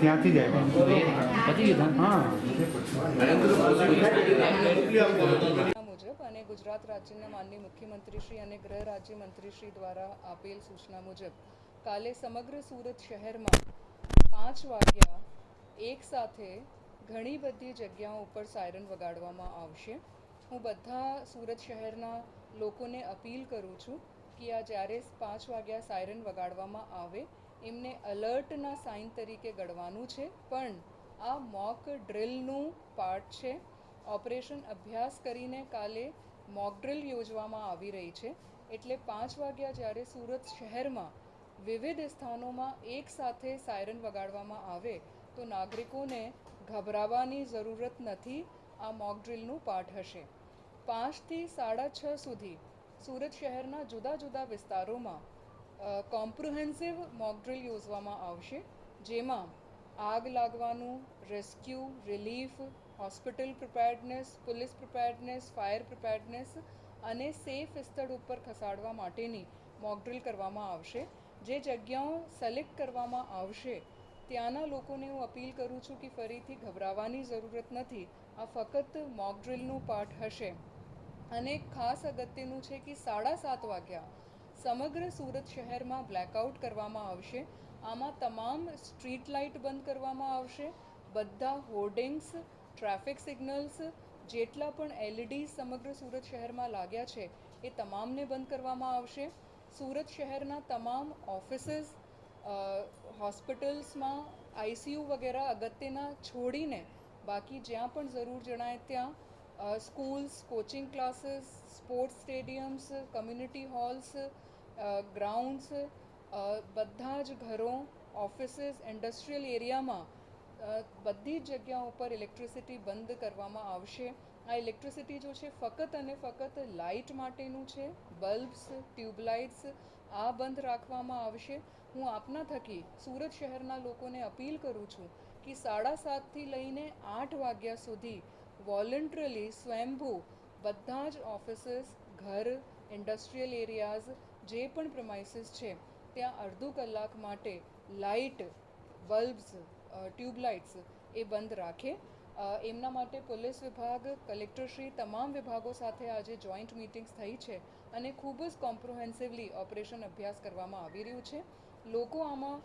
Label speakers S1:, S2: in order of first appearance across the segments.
S1: ત્યાંથી જ આવ્યા.
S2: મુજબ અને ગુજરાત રાજ્યના માનનીય મુખ્યમંત્રીશ્રી અને ગૃહ રાજ્યમંત્રીશ્રી દ્વારા આપેલ સૂચના મુજબ કાલે સમગ્ર સુરત શહેરમાં પાંચ વાગ્યા એક સાથે ઘણી બધી જગ્યાઓ ઉપર સાયરન વગાડવામાં આવશે. હું બધા સુરત શહેરના લોકોને અપીલ કરું છું કે આ જ્યારે પાંચ વાગ્યા સાયરન વગાડવામાં આવે એમને અલર્ટના સાઇન તરીકે ગણવાનું છે. પણ આ મોક ડ્રિલનું પાર્ટ છે. ઓપરેશન અભ્યાસ કરીને કાલે મોક ડ્રિલ યોજવામાં આવી રહી છે. એટલે પાંચ વાગ્યા જ્યારે સુરત શહેરમાં વિવિધ સ્થાનોમાં એક સાથે સાયરન વગાડવામાં આવે, તો નાગરિકોને ગભરાવાની જરૂરત નથી. આ મોક ડ્રિલનું પાઠ હશે. પાંચથી સાડા છ સુધી સુરત શહેરના જુદા જુદા વિસ્તારોમાં કોમ્પ્રિહેન્સિવ મોકડ્રિલ યોજવામાં આવશે. જેમાં આગ લાગવાનું rescue relief hospital preparedness police preparedness fire preparedness અને સેફ સ્થળ ઉપર ખસાડવા માટેની મોકડ્રિલ કરવામાં આવશે. જે જગ્યાઓ સિલેક્ટ કરવામાં આવશે, ત્યાંના લોકોને હું અપીલ કરું છું કે ફરીથી ગભરાવાની જરૂરત નથી. આ ફક્ત મોકડ્રિલનું પાઠ હશે. અને ખાસ અગત્યનું છે કે સાડા સાત વાગ્યા સમગ્ર સુરત શહેરમાં બ્લેકઆઉટ કરવામાં આવશે. આમાં તમામ સ્ટ્રીટ લાઇટ બંધ કરવામાં આવશે. બધા હોર્ડિંગ્સ ટ્રાફિક સિગ્નલ્સ જેટલા પણ એલઈડી સમગ્ર સુરત શહેરમાં લાગ્યા છે, એ તમામને બંધ કરવામાં આવશે. સુરત શહેરના તમામ ઓફિસીસ હોસ્પિટલ્સમાં આઈસીયુ વગેરે અગત્યના છોડીને બાકી જ્યાં પણ જરૂર જણાય ત્યાં schools coaching classes sports stadiums community halls grounds બધા જ ઘરો ઓફિસીસ ઇન્ડસ્ટ્રીયલ એરિયામાં બધી જ જગ્યાઓ ઉપર ઇલેક્ટ્રિસિટી બંધ કરવામાં આવશે. આ ઇલેક્ટ્રિસિટી જો છે, ફક્ત અને ફક્ત લાઇટ માટેનું છે બલ્બ્સ ટ્યુબલાઇટ્સ આ બંધ રાખવામાં આવશે. હું આપના થકી સુરત શહેરના લોકોને અપીલ કરું છું કે સાડા સાતથી લઈને આઠ વાગ્યા સુધી વોલન્ટરલી સ્વયંભૂ બધા જ ઓફિસીસ ઘર ઇન્ડસ્ટ્રીયલ એરિયાઝ જે પણ પ્રમાઇસીસ છે, ત્યાં અડધું કલાક માટે લાઇટ બલ્બ્સ ટ્યુબલાઇટ્સ એ બંધ રાખે. એમના માટે પોલીસ વિભાગ કલેક્ટરશ્રી તમામ વિભાગો સાથે આજે જોઈન્ટ મિટિંગ્સ થઈ છે અને ખૂબ જ કોમ્પ્રોહેન્સિવલી ઓપરેશન અભ્યાસ કરવામાં આવી રહ્યું છે. લોકો આમાં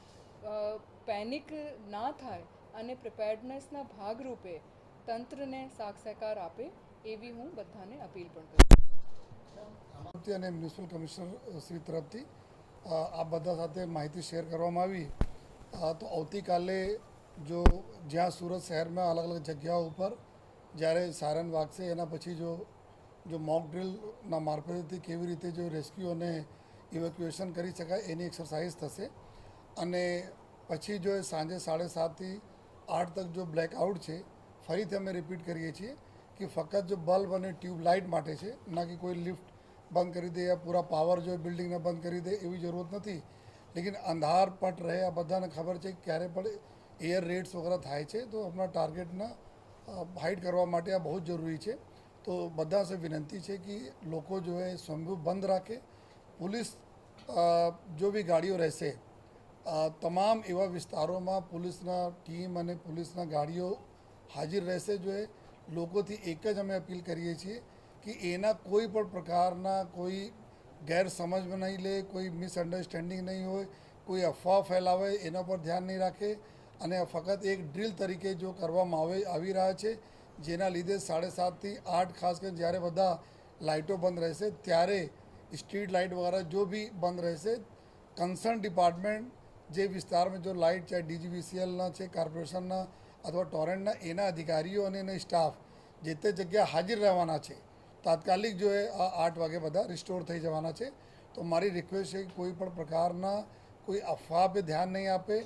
S2: પેનિક ના થાય અને પ્રિપેર્ડનેસના ભાગરૂપે તંત્રને સાથ સહકાર આપે એવી હું બધાને અપીલ પણ કરું
S3: અમરાવતી અને મ્યુનિસિપલ કમિશનર શ્રી તરફથી આ બધા સાથે માહિતી શેર કરવામાં આવી. તો આવતીકાલે જો જ્યાં સુરત શહેરમાં અલગ અલગ જગ્યાઓ ઉપર જ્યારે સાયરન વાગશે, એના પછી જો જો મોક ડ્રિલના મારફતથી કેવી રીતે જો રેસ્ક્યુ અને ઇવેક્યુએશન કરી શકાય એની એક્સરસાઇઝ થશે. અને પછી જો સાંજે સાડે સાતથી આઠ તક જો બ્લેકઆઉટ છે, ફરીથી અમે રિપીટ કરીએ છીએ કે ફક્ત જો બલ્બ અને ટ્યુબલાઇટ માટે છે, ના કે કોઈ લિફ્ટ બંધ કરી દે યા પૂરા પાવર જો બિલ્ડિંગને બંધ કરી દે એવી જરૂરત નથી. લેકિન અંધાર પટ રહે, આ બધાને ખબર છે કે ક્યારે પણ એર રેડ્સ વગેરે થાય છે, તો આપણા ટાર્ગેટના હાઇડ કરવા માટે આ બહુ જરૂરી છે. તો બધા સે વિનંતી છે કે લોકો જો એ સ્વયંભૂ બંધ રાખે. પોલીસ જો બી ગાડીઓ રહેશે તમામ એવા વિસ્તારોમાં પોલીસના ટીમ અને પોલીસના ગાડીઓ હાજર રહેશે. જો એ લોકોથી એક જ અમે અપીલ કરીએ છીએ કે એના કોઈ પણ પ્રકારના કોઈ ગેરસમજમાં નહીં લે, કોઈ મિસઅન્ડરસ્ટેન્ડિંગ નહીં હોય, કોઈ અફવા ફેલાવે એના પર ધ્યાન નહીં રાખે. અને ફક્ત એક ડ્રિલ તરીકે જો કરવામાં આવે, આવી રહ્યા છે, જેના લીધે સાડા સાતથી આઠ, ખાસ કરીને જ્યારે બધા લાઇટો બંધ રહેશે, ત્યારે સ્ટ્રીટ લાઇટ વગેરે જો બી બંધ રહેશે કન્સર્ન ડિપાર્ટમેન્ટ જે વિસ્તારમાં જો લાઇટ ચાહે ડીજીવીસીએલના છે કોર્પોરેશનના અથવા ટોરેન્ટના એના અધિકારીઓ અને એના સ્ટાફ જે તે જગ્યા હાજર રહેવાના છે તાત્કાલિક જો આ આઠ વાગે બધા રિસ્ટોર થઈ જવાના છે, તો મારી રિક્વેસ્ટ છે કે કોઈ પણ પ્રકારના કોઈ અફવા પે ધ્યાન નહીં આપે,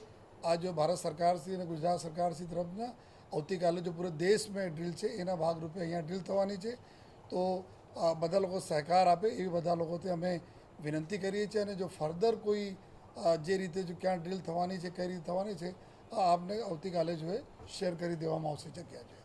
S3: આ જો ભારત સરકારશ્રી અને ગુજરાત સરકારશ્રી તરફના આવતીકાલે જો પૂરે દેશમાં ડ્રીલ છે, એના ભાગરૂપે અહીંયા ડ્રીલ થવાની છે, તો બધા લોકો સહકાર આપે, એવી બધા લોકોથી અમે વિનંતી કરીએ છીએ અને જો ફર્ધર કોઈ જે રીતે જો ક્યાં ડ્રીલ થવાની છે, કઈ રીતે થવાની છે આપને આવતીકાલે જો એ શેર કરી દેવામાં આવશે જગ્યા છે